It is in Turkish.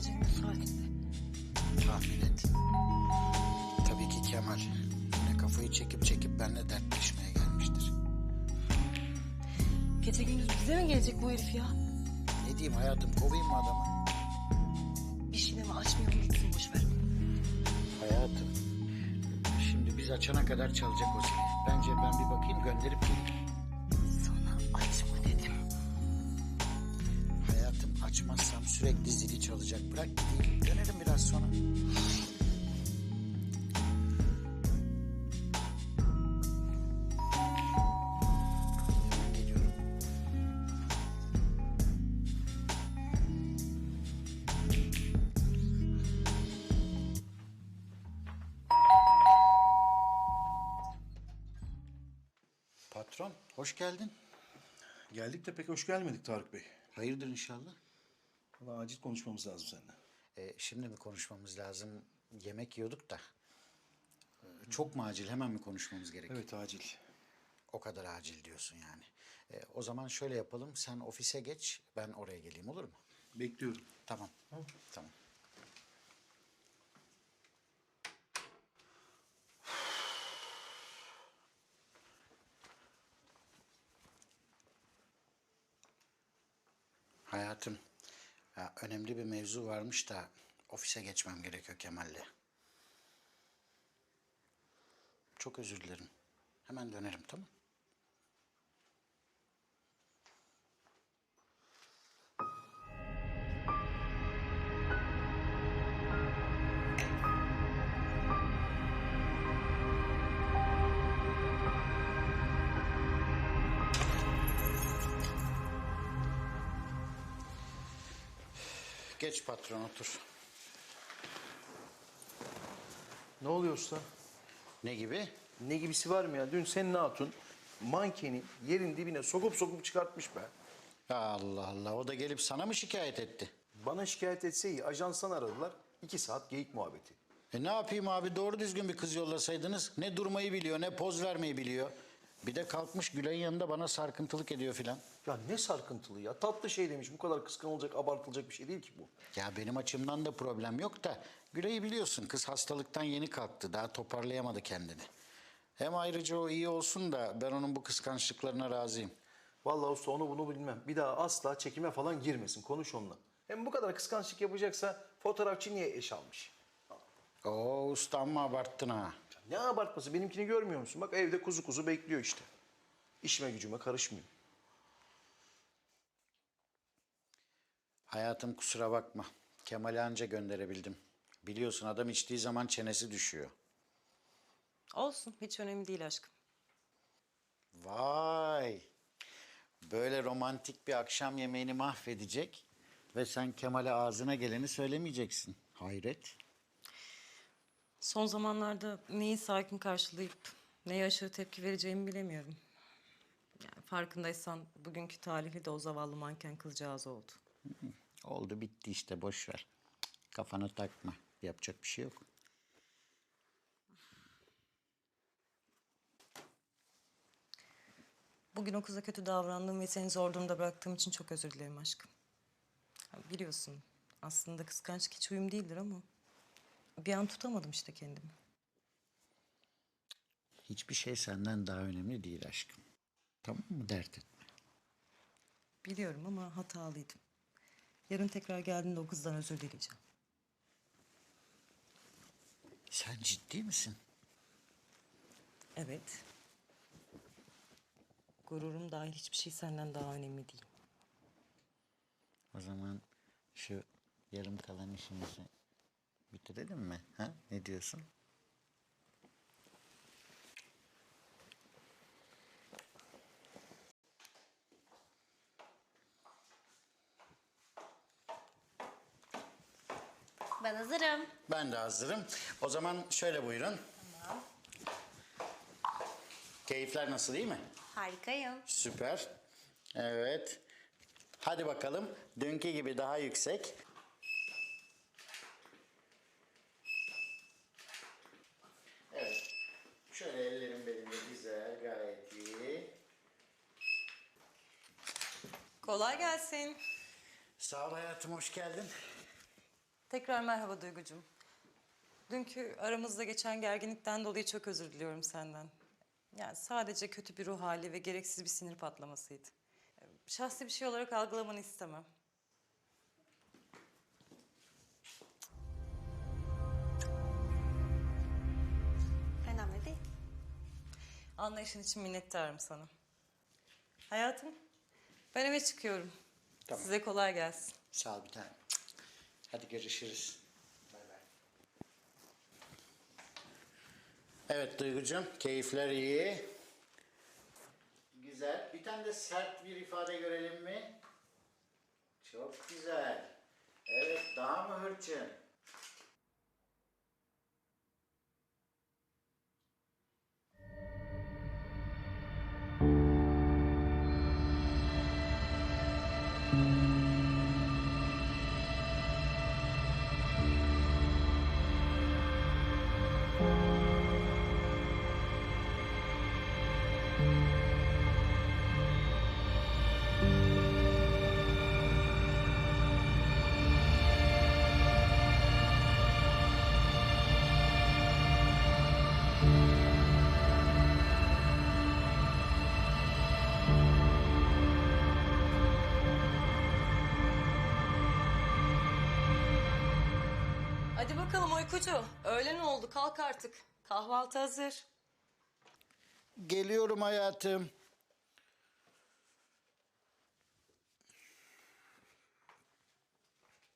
gecenin bu saatinde? Tahmin et. Tabii ki Kemal. Yine kafayı çekip çekip benimle dertleşmeye gelmiştir. Gece gündüz bize mi gelecek bu herif ya? Ne diyeyim hayatım kovayım mı adamı? Bir şeyle mi açmayalım gitsin boş ver. Hayatım. Şimdi biz açana kadar çalacak o seni. Bence ben bir bakayım gönderip geleyim. Açmazsam sürekli zili çalacak. Bırak gideyim. Dönerim biraz sonra. Patron, hoş geldin. Geldik de pek hoş gelmedik Tarık Bey. Hayırdır inşallah. Valla acil konuşmamız lazım seninle. E, şimdi mi konuşmamız lazım? Yemek yiyorduk da. E, çok mu acil? Hemen mi konuşmamız gerekiyor? Evet acil. O kadar acil diyorsun yani. E, o zaman şöyle yapalım. Sen ofise geç, ben oraya geleyim olur mu? Bekliyorum. Tamam. Tamam. Hayatım, ya önemli bir mevzu varmış da ofise geçmem gerekiyor Kemal'le. Çok özür dilerim. Hemen dönerim tamam Geç patron otur. Ne oluyor usta? Ne gibi? Ne gibisi var mı ya? Dün senin hatun mankeni yerin dibine sokup sokup çıkartmış be. Allah Allah o da gelip sana mı şikayet etti? Bana şikayet etse iyi. Ajanstan aradılar. İki saat geyik muhabbeti. E ne yapayım abi doğru düzgün bir kız yollasaydınız. Ne durmayı biliyor ne poz vermeyi biliyor. Bir de kalkmış Gülay'ın yanında bana sarkıntılık ediyor filan. Ya ne sarkıntılı ya. Tatlı şey demiş. Bu kadar kıskanılacak, abartılacak bir şey değil ki bu. Ya benim açımdan da problem yok da Gülay'ı biliyorsun kız hastalıktan yeni kalktı. Daha toparlayamadı kendini. Hem ayrıca o iyi olsun da ben onun bu kıskançlıklarına razıyım. Vallahi usta onu bunu bilmem. Bir daha asla çekime falan girmesin. Konuş onunla. Hem bu kadar kıskançlık yapacaksa fotoğrafçı niye eş almış? Oo ustam mı abarttın ha? Ne abartması? Benimkini görmüyor musun? Bak evde kuzu kuzu bekliyor işte. İşime gücüme karışmıyor. Hayatım kusura bakma. Kemal'i anca gönderebildim. Biliyorsun adam içtiği zaman çenesi düşüyor. Olsun hiç önemli değil aşkım. Vay. Böyle romantik bir akşam yemeğini mahvedecek ve sen Kemal'e ağzına geleni söylemeyeceksin. Hayret. Son zamanlarda neyi sakin karşılayıp neye aşırı tepki vereceğimi bilemiyorum. Yani farkındaysan bugünkü talihi de o zavallı manken kızcağız oldu. Oldu bitti işte boş ver. Kafana takma. Yapacak bir şey yok. Bugün o kıza kötü davrandım ve seni zor durumda bıraktığım için çok özür dilerim aşkım. Ya Biliyorsun aslında kıskançlık hiç uyum değildir ama bir an tutamadım işte kendimi. Hiçbir şey senden daha önemli değil aşkım. Tamam mı dert etme. Biliyorum ama hatalıydım. Yarın tekrar geldiğinde o kızdan özür dileyeceğim. Sen ciddi misin? Evet. Gururum dahil hiçbir şey senden daha önemli değil. O zaman şu yarım kalan işimizi bitirelim mi? Ha? Ne diyorsun? Ben hazırım. Ben de hazırım. O zaman şöyle buyurun. Tamam. Keyifler nasıl iyi mi? Harikayım. Süper. Evet. Hadi bakalım. Dünkü gibi daha yüksek. Şöyle ellerim belimde güzel, gayet iyi. Kolay gelsin. Sağ ol hayatım, hoş geldin. Tekrar merhaba Duygucuğum. Dünkü aramızda geçen gerginlikten dolayı çok özür diliyorum senden. Yani sadece kötü bir ruh hali ve gereksiz bir sinir patlamasıydı. Şahsi bir şey olarak algılamanı istemem. Anlayışın için minnettarım sana. Hayatım, ben eve çıkıyorum. Tamam. Size kolay gelsin. Sağ ol bir tanem. Hadi görüşürüz. Bay bay. Evet Duygucuğum, keyifler iyi. Güzel. Bir tane de sert bir ifade görelim mi? Çok güzel. Evet, daha mı hırçın? Hadi bakalım uykucu. Öğlen oldu kalk artık. Kahvaltı hazır. Geliyorum hayatım.